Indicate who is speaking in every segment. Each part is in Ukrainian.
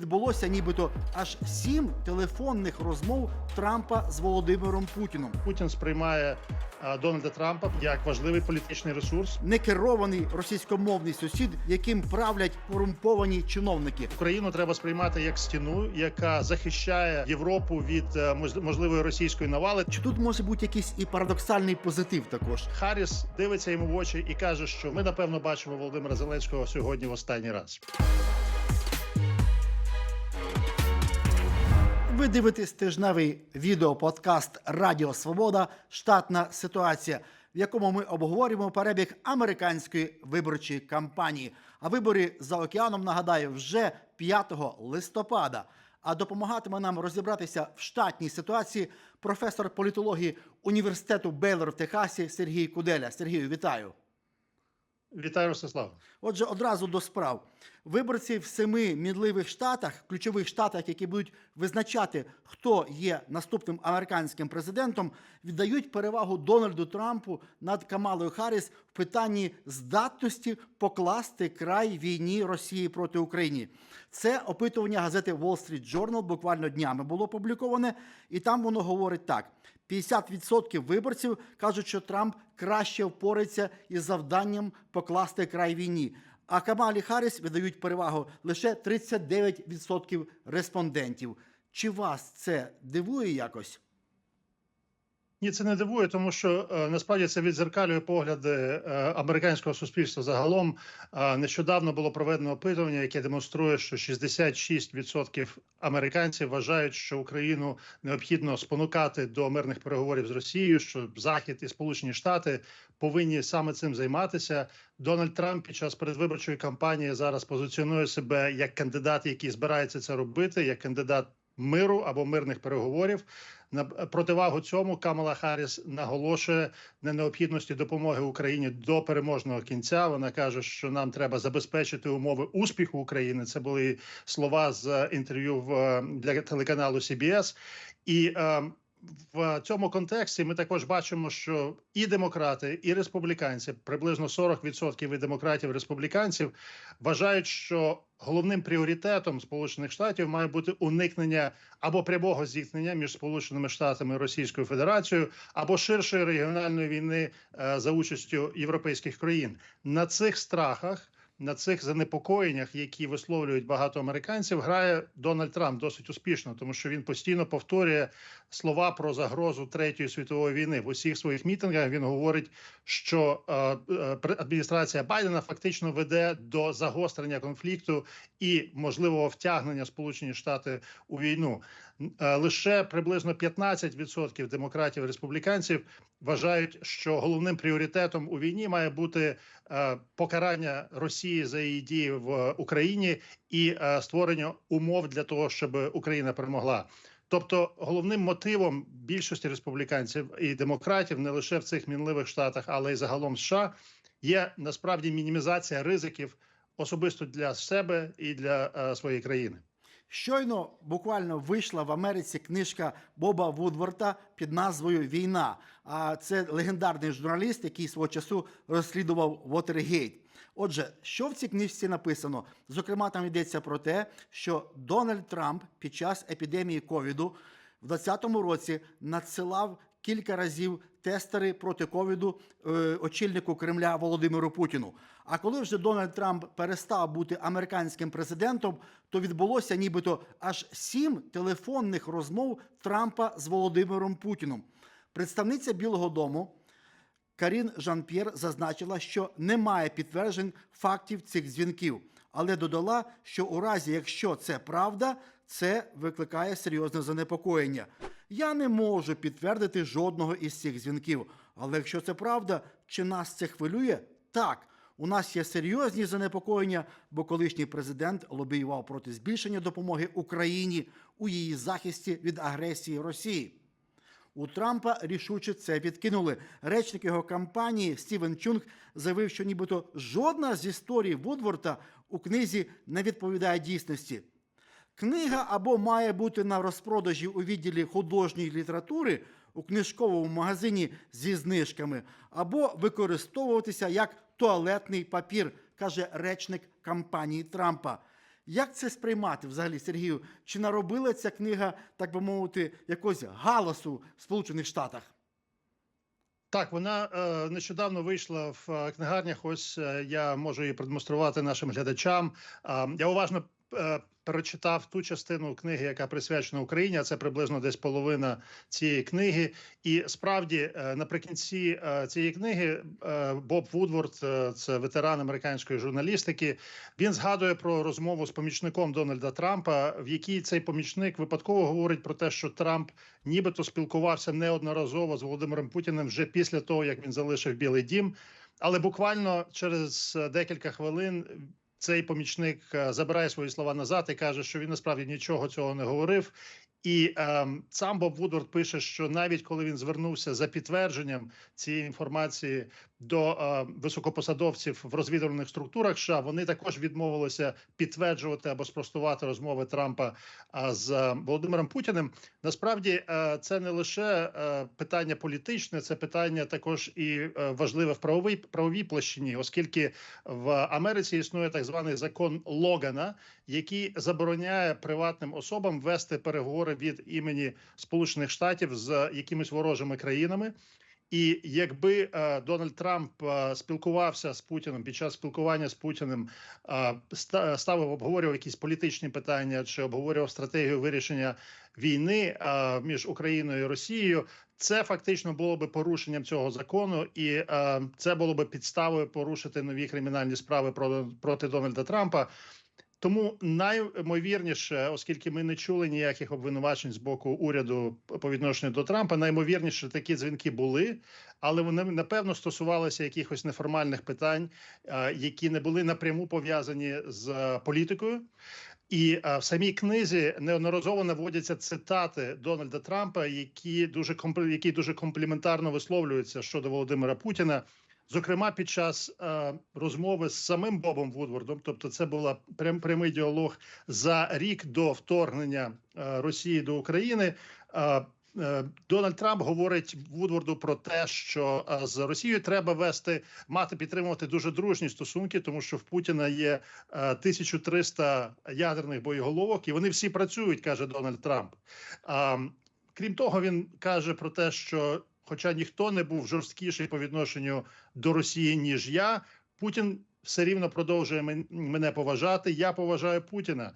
Speaker 1: Відбулося нібито аж сім телефонних розмов Трампа з Володимиром Путіном.
Speaker 2: Путін сприймає е, Дональда Трампа як важливий політичний ресурс.
Speaker 1: Некерований російськомовний сусід, яким правлять корумповані чиновники.
Speaker 2: Україну треба сприймати як стіну, яка захищає Європу від е, можливої російської навали.
Speaker 1: Чи тут може бути якийсь і парадоксальний позитив також?
Speaker 2: Харріс дивиться йому в очі і каже, що ми напевно бачимо Володимира Зеленського сьогодні в останній раз.
Speaker 1: Ви дивитесь тижневий відеоподкаст Радіо Свобода Штатна ситуація, в якому ми обговорюємо перебіг американської виборчої кампанії. А вибори за океаном нагадаю вже 5 листопада. А допомагатиме нам розібратися в штатній ситуації професор політології університету Бейлор в Техасі Сергій Куделя. Сергію, вітаю.
Speaker 2: Вітаю, Ростислав.
Speaker 1: Отже, одразу до справ. Виборці в семи мідливих штатах, ключових штатах, які будуть визначати, хто є наступним американським президентом, віддають перевагу Дональду Трампу над Камалою Харріс в питанні здатності покласти край війні Росії проти України. Це опитування газети Wall Street Journal буквально днями було опубліковане, і там воно говорить так: 50% виборців кажуть, що Трамп краще впорається із завданням покласти край війні. А Камалі Харріс видають перевагу лише 39% респондентів. Чи вас це дивує якось?
Speaker 2: Ні, це не дивує, тому що е, насправді це відзеркалює погляди е, американського суспільства загалом. Е, нещодавно було проведено опитування, яке демонструє, що 66% американців вважають, що Україну необхідно спонукати до мирних переговорів з Росією, що Захід і Сполучені Штати повинні саме цим займатися. Дональд Трамп під час передвиборчої кампанії зараз позиціонує себе як кандидат, який збирається це робити, як кандидат миру або мирних переговорів. На противагу цьому Камала Харріс наголошує на необхідності допомоги Україні до переможного кінця. Вона каже, що нам треба забезпечити умови успіху України. Це були слова з інтерв'ю для телеканалу CBS. і е, в цьому контексті ми також бачимо, що і демократи, і республіканці, приблизно 40% від демократів і республіканців, вважають, що головним пріоритетом Сполучених Штатів має бути уникнення або прямого зіткнення між Сполученими Штатами і Російською Федерацією, або ширшої регіональної війни е, за участю європейських країн. На цих страхах. На цих занепокоєннях, які висловлюють багато американців, грає Дональд Трамп досить успішно, тому що він постійно повторює слова про загрозу третьої світової війни. В усіх своїх мітингах він говорить, що е, е, адміністрація Байдена фактично веде до загострення конфлікту і можливого втягнення Сполучені Штати у війну. Е, Лише приблизно 15% демократів і республіканців вважають, що головним пріоритетом у війні має бути покарання Росії за її дії в Україні і створення умов для того, щоб Україна перемогла. Тобто, головним мотивом більшості республіканців і демократів не лише в цих мінливих штатах, але й загалом США є насправді мінімізація ризиків особисто для себе і для е, своєї країни.
Speaker 1: Щойно буквально вийшла в Америці книжка Боба Вудворта під назвою Війна. А це легендарний журналіст, який свого часу розслідував Вотергейт. Отже, що в цій книжці написано? Зокрема, там йдеться про те, що Дональд Трамп під час епідемії ковіду в 2020 році надсилав кілька разів тестери проти ковіду е, очільнику Кремля Володимиру Путіну. А коли вже Дональд Трамп перестав бути американським президентом, то відбулося нібито аж сім телефонних розмов Трампа з Володимиром Путіном. Представниця Білого Дому Карін Жан-П'єр зазначила, що немає підтверджень фактів цих дзвінків, але додала, що у разі, якщо це правда, це викликає серйозне занепокоєння. Я не можу підтвердити жодного із цих дзвінків. Але якщо це правда, чи нас це хвилює? Так. У нас є серйозні занепокоєння, бо колишній президент лобіював проти збільшення допомоги Україні у її захисті від агресії Росії. У Трампа рішуче це відкинули. Речник його кампанії Стівен Чунг заявив, що нібито жодна з історій Вудворта у книзі не відповідає дійсності. Книга або має бути на розпродажі у відділі художньої літератури у книжковому магазині зі знижками, або використовуватися як туалетний папір, каже речник кампанії Трампа. Як це сприймати взагалі, Сергію? Чи наробила ця книга, так би мовити, якогось галасу в Сполучених Штатах?
Speaker 2: Так, вона е, нещодавно вийшла в е, книгарнях. Ось е, я можу її продемонструвати нашим глядачам. Е, я уважно перечитав ту частину книги, яка присвячена Україні. а Це приблизно десь половина цієї книги. І справді, е, наприкінці е, цієї книги, е, Боб Вудворд, е, це ветеран американської журналістики. Він згадує про розмову з помічником Дональда Трампа, в якій цей помічник випадково говорить про те, що Трамп нібито спілкувався неодноразово з Володимиром Путіним вже після того, як він залишив Білий Дім. Але буквально через е, декілька хвилин цей помічник е, забирає свої слова назад і каже, що він насправді нічого цього не говорив. І е, сам Боб Вудвард пише, що навіть коли він звернувся за підтвердженням цієї інформації до е, високопосадовців в розвідувальних структурах, США, вони також відмовилися підтверджувати або спростувати розмови Трампа е, з е, Володимиром Путіним. Насправді е, це не лише е, питання політичне, це питання також і е, важливе в правовій правовій площині, оскільки в Америці існує так званий закон Логана, який забороняє приватним особам вести переговори від імені Сполучених Штатів з якимись ворожими країнами. І якби е, Дональд Трамп е, спілкувався з Путіним під час спілкування з Путіним, е, ставив обговорював якісь політичні питання чи обговорював стратегію вирішення війни е, між Україною і Росією, це фактично було би порушенням цього закону, і е, це було би підставою порушити нові кримінальні справи про, проти Дональда Трампа. Тому наймовірніше, оскільки ми не чули ніяких обвинувачень з боку уряду по відношенню до Трампа, наймовірніше такі дзвінки були, але вони напевно стосувалися якихось неформальних питань, е, які не були напряму пов'язані з е, політикою. І е, в самій книзі неодноразово наводяться цитати Дональда Трампа, які дуже які дуже компліментарно висловлюються щодо Володимира Путіна. Зокрема, під час е, розмови з самим Бобом Вудвордом, тобто це була прям прямий діалог за рік до вторгнення е, Росії до України. Е, е, Дональд Трамп говорить Вудворду про те, що е, з Росією треба вести мати підтримувати дуже дружні стосунки, тому що в Путіна є е, 1300 ядерних боєголовок, і вони всі працюють, каже Дональд Трамп. Крім того, він каже про те, що, хоча ніхто не був жорсткіший по відношенню до Росії ніж я, Путін все рівно продовжує мене поважати. Я поважаю Путіна.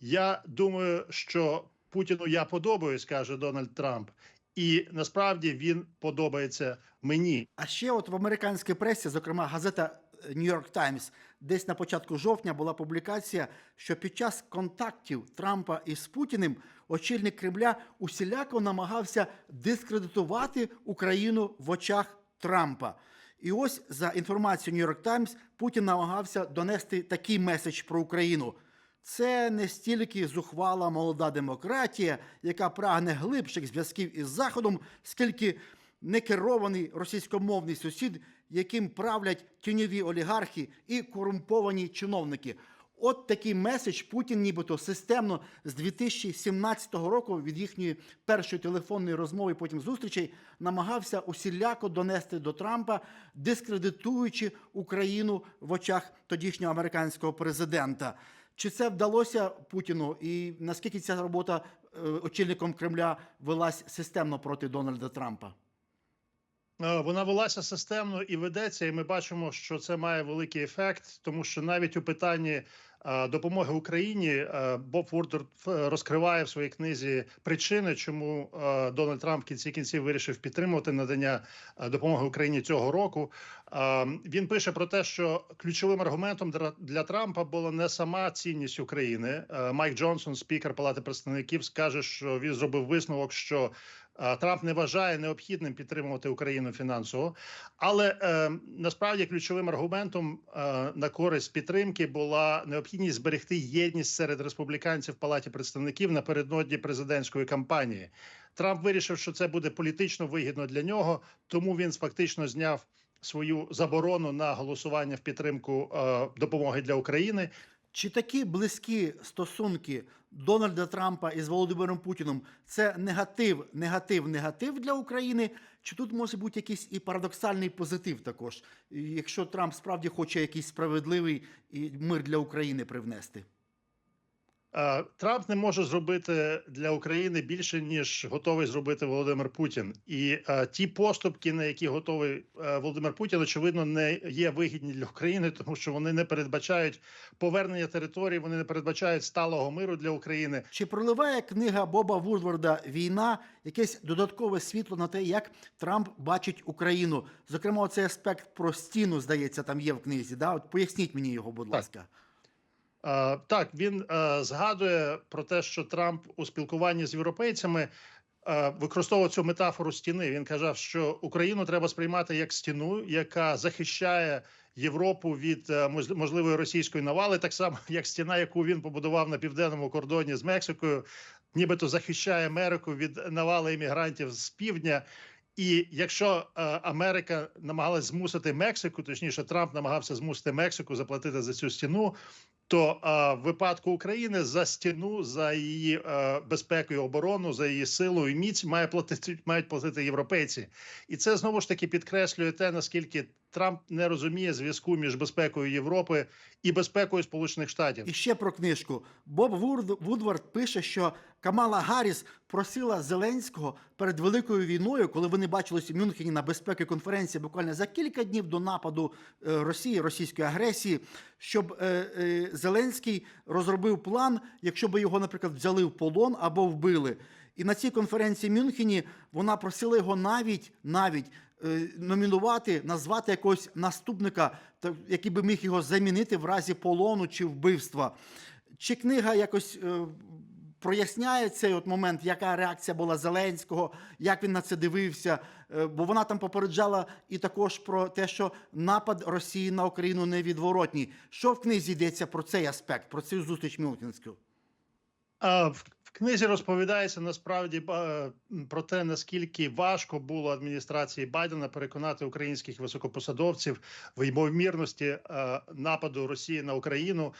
Speaker 2: Я думаю, що Путіну я подобаюсь, каже Дональд Трамп, і насправді він подобається мені.
Speaker 1: А ще от в американській пресі, зокрема газета New York Times, десь на початку жовтня була публікація, що під час контактів Трампа із Путіним очільник Кремля усіляко намагався дискредитувати Україну в очах Трампа. І ось за інформацією York Times, Путін намагався донести такий меседж про Україну. Це не стільки зухвала молода демократія, яка прагне глибших зв'язків із Заходом, скільки некерований російськомовний сусід, яким правлять тіньові олігархи і корумповані чиновники. От такий меседж Путін, нібито системно з 2017 року від їхньої першої телефонної розмови, потім зустрічей, намагався усіляко донести до Трампа, дискредитуючи Україну в очах тодішнього американського президента. Чи це вдалося Путіну, і наскільки ця робота е, очільником Кремля велась системно проти Дональда Трампа?
Speaker 2: Е, Вона велася системно і ведеться, і ми бачимо, що це має великий ефект, тому що навіть у питанні допомоги Україні е, Боб Вордер розкриває в своїй книзі причини, чому е, Дональд Трамп в кінці кінців вирішив підтримувати надання е, допомоги Україні цього року. Е, Він пише про те, що ключовим аргументом для- Трампа була не сама цінність України. Е, Майк Джонсон, спікер Палати представників, скаже, що він зробив висновок, що е, Трамп не вважає необхідним підтримувати Україну фінансово, але е, насправді ключовим аргументом е, на користь підтримки була необхідність зберегти єдність серед республіканців в Палаті представників напередодні президентської кампанії. Трамп вирішив, що це буде політично вигідно для нього, тому він фактично зняв свою заборону на голосування в підтримку е, допомоги для України.
Speaker 1: Чи такі близькі стосунки Дональда Трампа із Володимиром Путіним це негатив, негатив, негатив для України? Чи тут може бути якийсь і парадоксальний позитив також, якщо Трамп справді хоче якийсь справедливий і мир для України привнести?
Speaker 2: Е, Трамп не може зробити для України більше ніж готовий зробити Володимир Путін, і е, ті поступки, на які готовий е, Володимир Путін, очевидно, не є вигідні для України, тому що вони не передбачають повернення територій, вони не передбачають сталого миру для України.
Speaker 1: Чи проливає книга Боба Вудворда Війна якесь додаткове світло на те, як Трамп бачить Україну? Зокрема, цей аспект про стіну, здається, там є в книзі. Да? От поясніть мені його, будь
Speaker 2: Так.
Speaker 1: ласка.
Speaker 2: Е, Так, він е, згадує про те, що Трамп у спілкуванні з європейцями е, використовував цю метафору стіни. Він казав, що Україну треба сприймати як стіну, яка захищає Європу від можливої російської навали, так само як стіна, яку він побудував на південному кордоні з Мексикою, нібито захищає Америку від навали іммігрантів з півдня. І якщо Америка намагалась змусити Мексику, точніше, Трамп намагався змусити Мексику заплатити за цю стіну, то а, в випадку України за стіну, за її е, безпеку і оборону, за її силу і міць має платити мають платити європейці, і це знову ж таки підкреслює те, наскільки Трамп не розуміє зв'язку між безпекою Європи і безпекою Сполучених Штатів.
Speaker 1: І ще про книжку. Боб Вудвард пише, що Камала Гарріс просила Зеленського перед великою війною, коли вони бачились у Мюнхені на безпеки конференції буквально за кілька днів до нападу е, Росії, російської агресії, щоб е, е, Зеленський розробив план, якщо би його, наприклад, взяли в полон або вбили. І на цій конференції в Мюнхені вона просила його навіть навіть номінувати, назвати якогось наступника, який би міг його замінити в разі полону чи вбивства. Чи книга якось е, проясняє цей от момент, яка реакція була Зеленського, як він на це дивився? Е, бо вона там попереджала і також про те, що напад Росії на Україну невідворотній. Що в книзі йдеться про цей аспект, про цю зустріч Мюнхенську?
Speaker 2: Книзі розповідається насправді про те, наскільки важко було адміністрації Байдена переконати українських високопосадовців в ймовірності е, нападу Росії на Україну.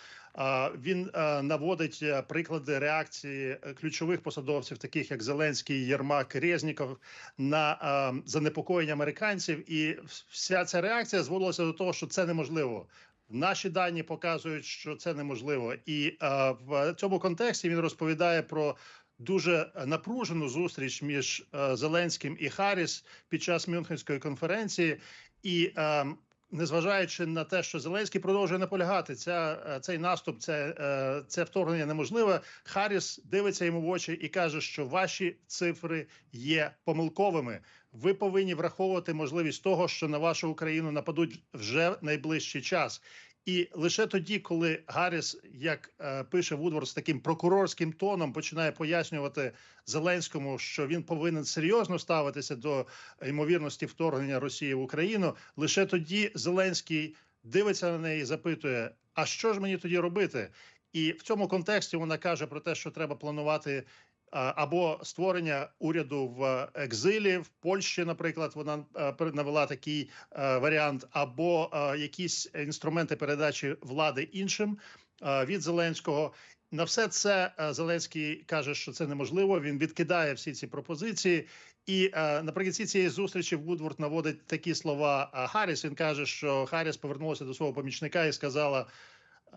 Speaker 2: Він е, наводить е, приклади реакції ключових посадовців, таких як Зеленський, Єрмак, Резніков, на занепокоєння американців, і вся ця реакція зводилася до того, що це неможливо. Наші дані показують, що це неможливо, і е, в цьому контексті він розповідає про дуже напружену зустріч між е, Зеленським і Харріс під час Мюнхенської конференції, і е, незважаючи на те, що Зеленський продовжує наполягати, ця е, цей наступ, це, е, це вторгнення неможливе. Харріс дивиться йому в очі і каже, що ваші цифри є помилковими. Ви повинні враховувати можливість того, що на вашу Україну нападуть вже найближчий час. І лише тоді, коли Гарріс, як е, пише Вудворд, з таким прокурорським тоном починає пояснювати Зеленському, що він повинен серйозно ставитися до ймовірності вторгнення Росії в Україну, лише тоді Зеленський дивиться на неї і запитує: а що ж мені тоді робити? І в цьому контексті вона каже про те, що треба планувати або створення уряду в екзилі в Польщі, наприклад, вона е, навела такий е, варіант, або е, якісь інструменти передачі влади іншим від Зеленського. На все це Зеленський каже, що це неможливо. Він відкидає всі ці пропозиції. І наприкінці цієї зустрічі Вудворд наводить такі слова Харріс. Він каже, що Харріс повернулася до свого помічника і сказала,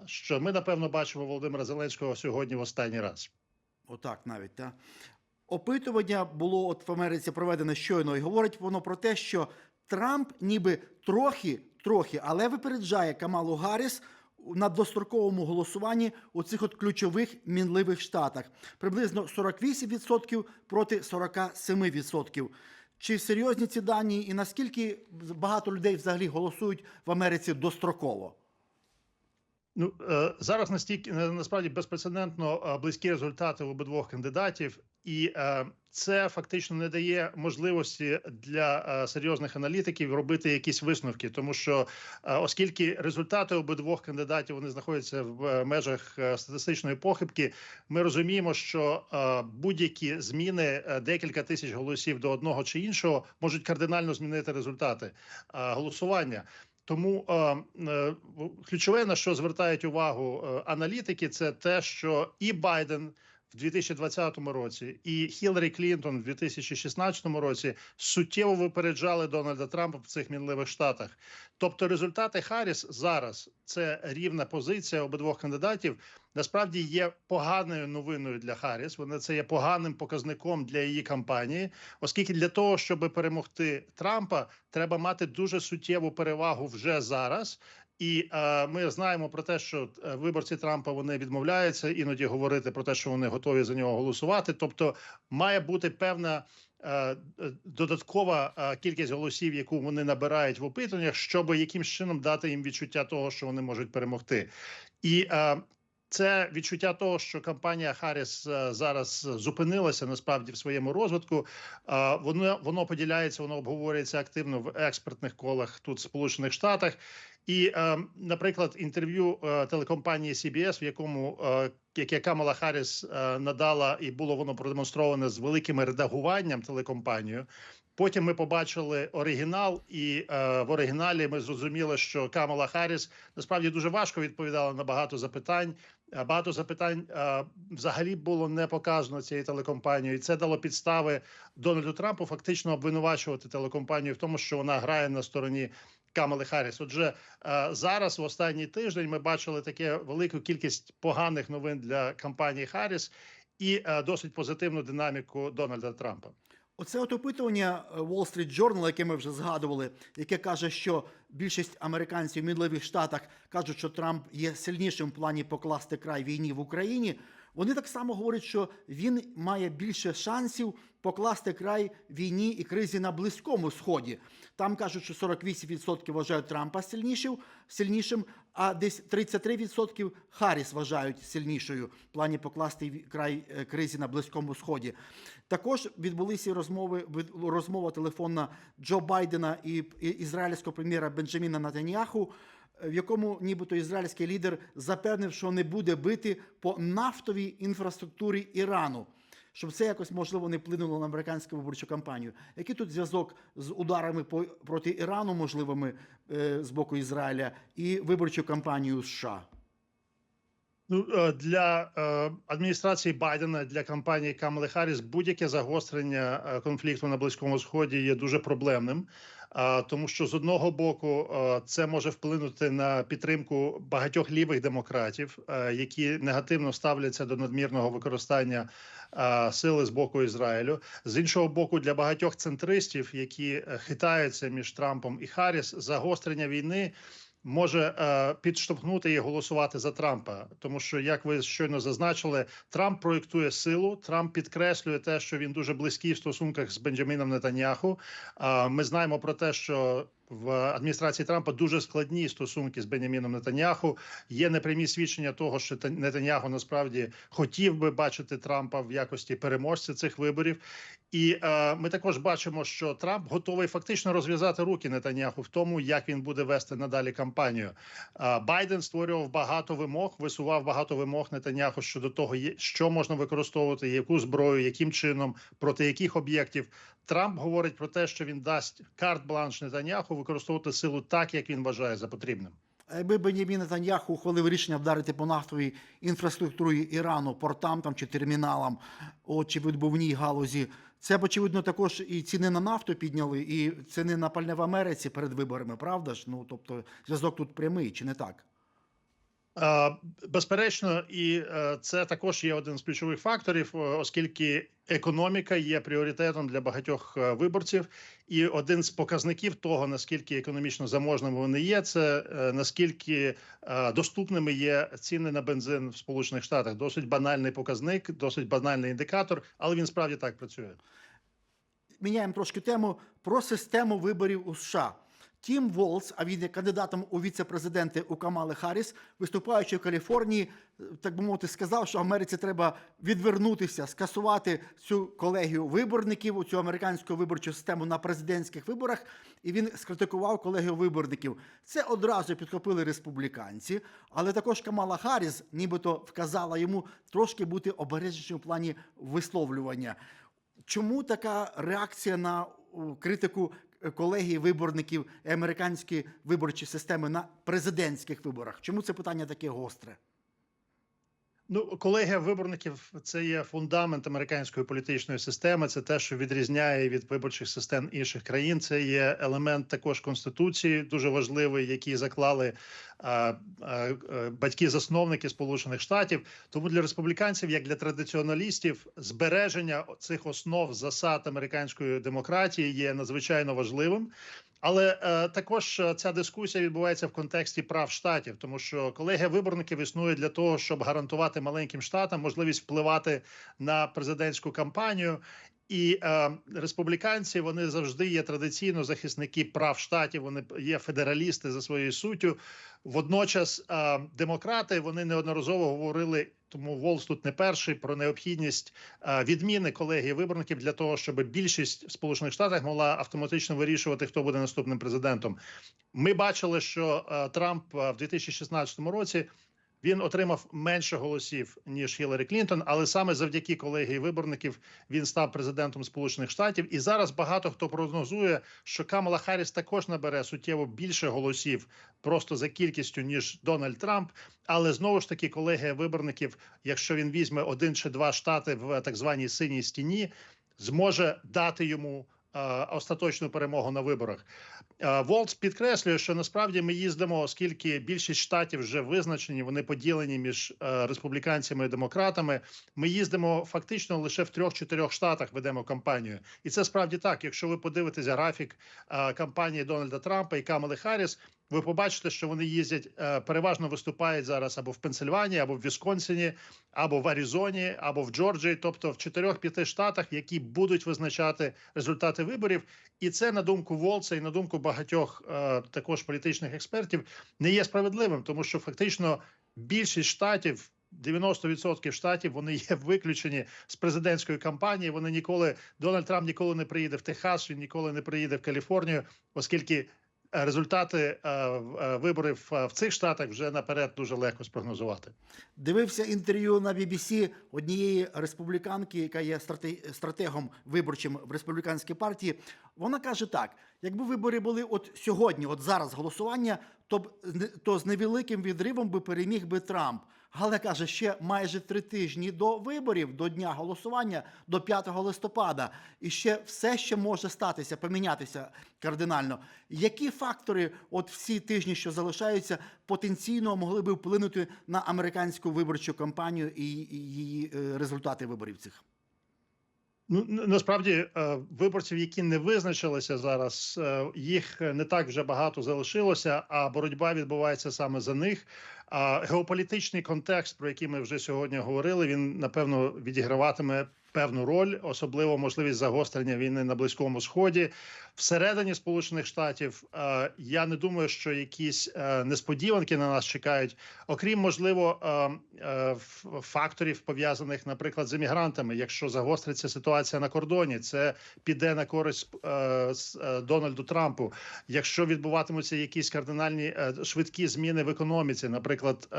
Speaker 2: що ми напевно бачимо Володимира Зеленського сьогодні в останній раз.
Speaker 1: Отак навіть, так. Опитування було от в Америці проведене щойно, і говорить воно про те, що Трамп ніби трохи, трохи, але випереджає Камалу Гарріс на достроковому голосуванні у цих от ключових мінливих штатах. Приблизно 48% проти 47%. Чи серйозні ці дані, і наскільки багато людей взагалі голосують в Америці достроково?
Speaker 2: Ну е, зараз настільки е, насправді безпрецедентно е, близькі результати у обидвох кандидатів, і це фактично не дає можливості для серйозних аналітиків робити якісь висновки, тому що оскільки результати обидвох кандидатів вони знаходяться в межах статистичної похибки, ми розуміємо, що будь-які зміни декілька тисяч голосів до одного чи іншого можуть кардинально змінити результати голосування. Тому е, ключове на що звертають увагу е, аналітики, це те, що і Байден в 2020 році і Хіларі Клінтон в 2016 році суттєво випереджали Дональда Трампа в цих мінливих штатах. Тобто, результати Харріс зараз це рівна позиція обидвох кандидатів. Насправді є поганою новиною для Харріс. Вона це є поганим показником для її кампанії, оскільки для того, щоб перемогти Трампа, треба мати дуже суттєву перевагу вже зараз. І е, ми знаємо про те, що е, виборці Трампа вони відмовляються іноді говорити про те, що вони готові за нього голосувати. Тобто, має бути певна е, додаткова е, кількість голосів, яку вони набирають в опитуваннях, щоб якимсь чином дати їм відчуття того, що вони можуть перемогти. І е, це відчуття того, що кампанія Харріс е, зараз зупинилася насправді в своєму розвитку. Е, Воно воно поділяється, воно обговорюється активно в експертних колах тут, в Сполучених Штатах. І, е, наприклад, інтерв'ю телекомпанії CBS, в якому яке Камала Харріс е, надала, і було воно продемонстроване з великим редагуванням телекомпанію. Потім ми побачили оригінал, і е, в оригіналі ми зрозуміли, що Камала Харріс насправді дуже важко відповідала на багато запитань. Е, Багато запитань е, взагалі було не показано цією телекомпанією, і це дало підстави Дональду Трампу фактично обвинувачувати телекомпанію в тому, що вона грає на стороні Камали Харріс. Отже, е, зараз в останній тиждень ми бачили таке велику кількість поганих новин для кампанії Харріс і е, досить позитивну динаміку Дональда Трампа.
Speaker 1: Оце от опитування е, Wall Street Journal, яке ми вже згадували, яке каже, що більшість американців в мінливих штатах кажуть, що Трамп є сильнішим в плані покласти край війні в Україні. Вони так само говорять, що він має більше шансів покласти край війні і кризі на Близькому Сході. Там кажуть, що 48% вважають Трампа сильнішим, сильнішим, а десь 33% Харріс вважають сильнішою в плані покласти край е, кризі на Близькому Сході. Також відбулися розмови розмова телефонна Джо Байдена і, ізраїльського прем'єра Бенджаміна Натаніяху, в якому нібито ізраїльський лідер запевнив, що не буде бити по нафтовій інфраструктурі Ірану. Щоб це якось можливо не вплинуло на американську виборчу кампанію. Який тут зв'язок з ударами по проти Ірану, можливими е, з боку Ізраїля, і виборчою кампанією США?
Speaker 2: Ну е, для е, адміністрації Байдена для кампанії Камали Харріс будь-яке загострення е, конфлікту на близькому сході є дуже проблемним. Тому що з одного боку це може вплинути на підтримку багатьох лівих демократів, які негативно ставляться до надмірного використання сили з боку Ізраїлю. З іншого боку, для багатьох центристів, які хитаються між Трампом і Харріс, загострення війни може е, підштовхнути і голосувати за Трампа, тому що, як ви щойно зазначили, Трамп проєктує силу. Трамп підкреслює те, що він дуже близький в стосунках з Бенджаміном Нетаньяху. Е, ми знаємо про те, що в адміністрації Трампа дуже складні стосунки з Бенjamіном Нетаньяху. Є непрямі свідчення того, що Та- Нетаньяху насправді хотів би бачити Трампа в якості переможця цих виборів. І е, ми також бачимо, що Трамп готовий фактично розв'язати руки Нетаньяху в тому, як він буде вести надалі кампанію. Е, Байден створював багато вимог, висував багато вимог Нетаньяху щодо того, що можна використовувати, яку зброю, яким чином, проти яких об'єктів. Трамп говорить про те, що він дасть карт-бланш Нетаньяху використовувати силу так, як він вважає за потрібним.
Speaker 1: Якби Бенімін Нетаньяху ухвалив рішення вдарити по нафтовій інфраструктурі Ірану, портам там чи терміналам, от, чи видобувній галузі, це б, очевидно, також і ціни на нафту підняли, і ціни на пальне в Америці перед виборами, правда ж? Ну тобто зв'язок тут прямий, чи не так?
Speaker 2: Е, Безперечно, і е, це також є один з ключових факторів, е, оскільки економіка є пріоритетом для багатьох виборців, і один з показників того, наскільки економічно заможними вони є, це наскільки доступними є ціни на бензин в Сполучених Штатах. Досить банальний показник, досить банальний індикатор, але він справді так працює.
Speaker 1: Міняємо трошки тему про систему виборів у США. Тім Волц, а він є кандидатом у віце-президенти у Камали Харріс, виступаючи в Каліфорнії, так би мовити, сказав, що Америці треба відвернутися, скасувати цю колегію виборників, цю американську виборчу систему на президентських виборах. І він скритикував колегію виборників. Це одразу підхопили республіканці, але також Камала Харріс нібито вказала йому трошки бути обережнішим в плані висловлювання. Чому така реакція на критику колегії виборників американської виборчої системи на президентських виборах? Чому це питання таке гостре?
Speaker 2: Ну, колегія виборників це є фундамент американської політичної системи. Це те, що відрізняє від виборчих систем інших країн. Це є елемент також конституції, дуже важливий, який заклали а, а, батьки-засновники Сполучених Штатів. Тому для республіканців, як для традиціоналістів, збереження цих основ засад американської демократії є надзвичайно важливим. Але е, також е, ця дискусія відбувається в контексті прав штатів, тому що колегія виборників існує для того, щоб гарантувати маленьким штатам можливість впливати на президентську кампанію. І е, республіканці вони завжди є традиційно захисники прав штатів. Вони є федералісти за своєю суттю. Водночас е, демократи вони неодноразово говорили. Тому Волс тут не перший про необхідність е, відміни колегії виборників для того, щоб більшість в Сполучених Штатах могла автоматично вирішувати, хто буде наступним президентом. Ми бачили, що е, Трамп е, в 2016 році він отримав менше голосів ніж Хіларі Клінтон, але саме завдяки колегії виборників він став президентом Сполучених Штатів. І зараз багато хто прогнозує, що Камала Харріс також набере суттєво більше голосів просто за кількістю ніж Дональд Трамп. Але знову ж таки, колегія виборників, якщо він візьме один чи два штати в так званій синій стіні, зможе дати йому. Е, Остаточну перемогу на виборах Е, Волц підкреслює, що насправді ми їздимо, оскільки більшість штатів вже визначені, вони поділені між е, республіканцями і демократами. Ми їздимо фактично лише в трьох-чотирьох штатах. Ведемо кампанію, і це справді так. Якщо ви подивитеся графік кампанії Дональда Трампа і Камали Харріс, ви побачите, що вони їздять е, переважно виступають зараз або в Пенсильванії, або в Вісконсині, або в Аризоні, або в Джорджії, тобто в чотирьох-п'яти штатах, які будуть визначати результати виборів. І це на думку Волца і на думку багатьох е, також політичних експертів не є справедливим, тому що фактично більшість штатів. 90% штатів вони є виключені з президентської кампанії. Вони ніколи Дональд Трамп ніколи не приїде в Техас, він ніколи не приїде в Каліфорнію, оскільки результати е, е, виборів е, в цих штатах вже наперед дуже легко спрогнозувати.
Speaker 1: Дивився інтерв'ю на BBC однієї республіканки, яка є страте- стратегом виборчим в республіканській партії. Вона каже так: якби вибори були от сьогодні, от зараз голосування, то б то з невеликим відривом би переміг би Трамп. Але каже, ще майже три тижні до виборів, до дня голосування, до 5 листопада, і ще все ще може статися, помінятися кардинально. Які фактори, от всі тижні, що залишаються, потенційно могли би вплинути на американську виборчу кампанію і її е, результати виборів цих?
Speaker 2: Ну насправді е, виборців, які не визначилися зараз, е, їх не так вже багато залишилося, а боротьба відбувається саме за них. А геополітичний контекст, про який ми вже сьогодні говорили, він напевно відіграватиме певну роль, особливо можливість загострення війни на близькому сході. Всередині Сполучених Штатів е, я не думаю, що якісь е, несподіванки на нас чекають, окрім можливо е, факторів пов'язаних, наприклад, з емігрантами. Якщо загостриться ситуація на кордоні, це піде на користь Дональду Трампу. Якщо відбуватимуться якісь кардинальні швидкі зміни в економіці, наприклад,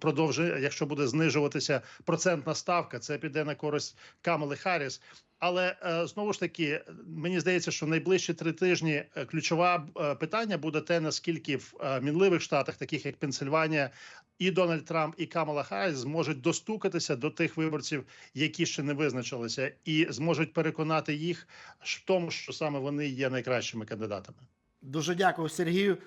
Speaker 2: продовжує, якщо буде знижуватися процентна ставка, це піде на користь Камали Харріс. Але е, знову ж таки, мені здається, що в найближчі три тижні е, ключове питання буде те, наскільки в е, мінливих штатах, таких як Пенсильванія, і Дональд Трамп, і Камала Харріс зможуть достукатися до тих виборців, які ще не визначилися, і зможуть переконати їх в тому, що саме вони є найкращими кандидатами.
Speaker 1: Дуже дякую, Сергію.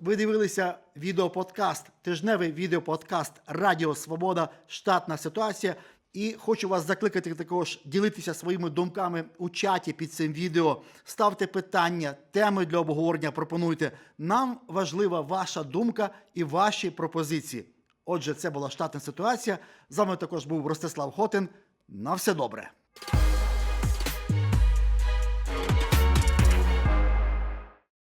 Speaker 1: Ви дивилися відеоподкаст, тижневий відеоподкаст Радіо Свобода, штатна ситуація. І хочу вас закликати також ділитися своїми думками у чаті під цим відео. Ставте питання, теми для обговорення пропонуйте. Нам важлива ваша думка і ваші пропозиції. Отже, це була штатна ситуація. З вами також був Ростислав Хотин. На все добре.